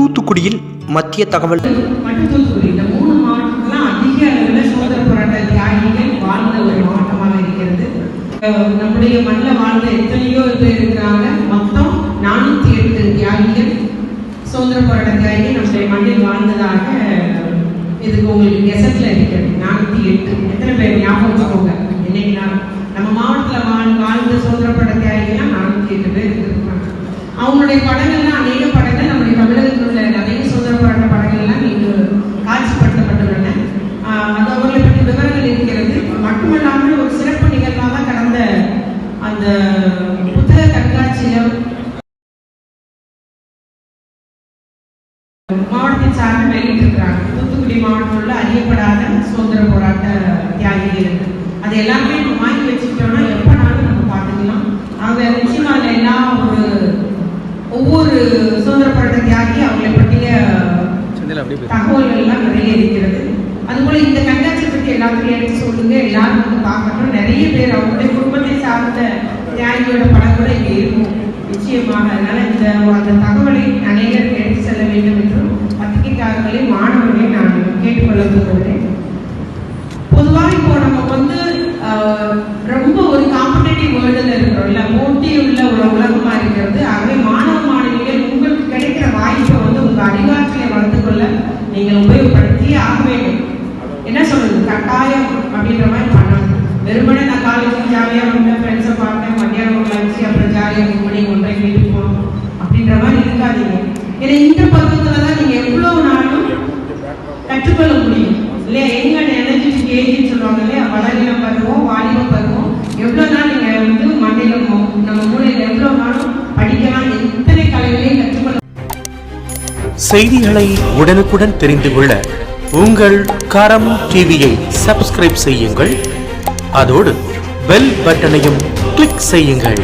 தூத்துக்குடியில் மத்திய தகவல். அதிக சுதந்திர போராட்ட வாழ்ந்த இருக்கிறது. நம்முடைய மண்ணில் வாழ்ந்த எத்தனையோ பேர் இருக்கிறாங்க. மொத்தம் நானூத்தி எட்டு தியாகிகள் சுதந்திர போராட்ட தியாகிகள் நம்முடைய மண்ணில் வாழ்ந்ததாக இதுக்கு உங்களுக்கு கெசட்ல இருக்கிறது. நானூத்தி எட்டு. எத்தனை பேர் ஞாபகம் வச்சுக்கோங்க. இன்னைக்கு நான் நம்ம மாவட்டத்தில் வாழ் வாழ்ந்த சுதந்திர போராட்ட தியாகிகள்லாம் நானூத்தி எட்டு பேர் இருக்கிறாங்க. அவங்களுடைய படங்கள்லாம் அநேக படங்கள் நம்முடைய தமிழகத்தில் உள்ள நிறைய சுதந்திர போராட்ட படங்கள்லாம் இங்கு காட்சிப்படுத்தப்பட்டுள்ளன ஆஹ் அது அவர்களை பற்றி விவரங்கள் இருக்கிறது மட்டுமல்லாமல் ஒரு சிறப்பு நிகழ்வாக கடந்த அந்த புத்தக கண்காட்சியில மாவட்டத்தின் சார்பில் வெளியிட்டிருக்கிறாங்க. தூத்துக்குடி மாவட்டத்தில் உள்ள அறியப்படாத சுதந்திர போராட்ட தியாகிகள் அது எல்லாமே நம்ம வாங்கி வச்சுக்கிட்டோம்னா எப்பனாலும் நம்ம பார்த்துக்கலாம். அவங்க நிச்சயமா அதுல எல்லா ஒரு ஒவ்வொரு சுதந்திர போராட்ட தியாகி அவங்களை பற்றிய தகவல்கள் எல்லாம் நிறைய இருக்கிறது. அதுபோல இந்த கண்காட்சி பற்றி எல்லாத்துக்கும் எடுத்து சொல்லுங்க. எல்லாரும் வந்து பார்க்கணும். நிறைய பேர் அவங்களுடைய குடும்பத்தை சார்ந்த தியாகியோட படம் கூட இங்க இருக்கும். நிச்சயமாக. அதனால இந்த அந்த தகவலை கேட்டுக்கொள்ள விரும்புகிறேன் பொதுவாக இப்போ நம்ம வந்து ஆஹ், ரொம்ப ஒரு காம்படேட்டிவ் வேர்ல்டில் இருக்கிறோம்ல போட்டி உள்ள ஒரு உலகமா இருக்கிறது. ஆகவே மாணவ மாணவிகள் உங்களுக்கு கிடைக்கிற வாய்ப்பை வந்து உங்க அறிவாற்றலை வளர்த்துக்கொள்ள நீங்கள் உபயோகப்படுத்தியே ஆக வேண்டும். என்ன சொல்றது? கட்டாயம் அப்படின்ற மாதிரி பண்ணணும் வெறுமனே நான் காலேஜ் ஜாலியாக இருந்தேன் ஃப்ரெண்ட்ஸை பார்த்தேன் மத்தியானம் லஞ்சு அப்புறம் ஜாலியாக மூணு மணி ஒன்றை வீட்டுக்கு போகணும் அப்படின்ற மாதிரி இருக்காதீங்க. ஏன்னா இந்த பருவத்தில் தான் நீங்கள் எவ்வளோ நாளும் கற்றுக்கொள்ள இல்லையா எங்க எனர்ஜெட்டிக் ஏஜின்னு சொல்லுவாங்க இல்லையா? வளரின பருவம் வாலிப பருவம். எவ்வளோ நாள் நீங்க வந்து மண்டையில நம்ம மூளையில எவ்வளோ நாளும் படிக்கலாம் எத்தனை கலைகளையும் கற்றுக்கொள்ள செய்திகளை உடனுக்குடன் தெரிந்து கொள்ள உங்கள் கரம் டிவியை சப்ஸ்கிரைப் செய்யுங்கள். அதோடு பெல் பட்டனையும் கிளிக் செய்யுங்கள்.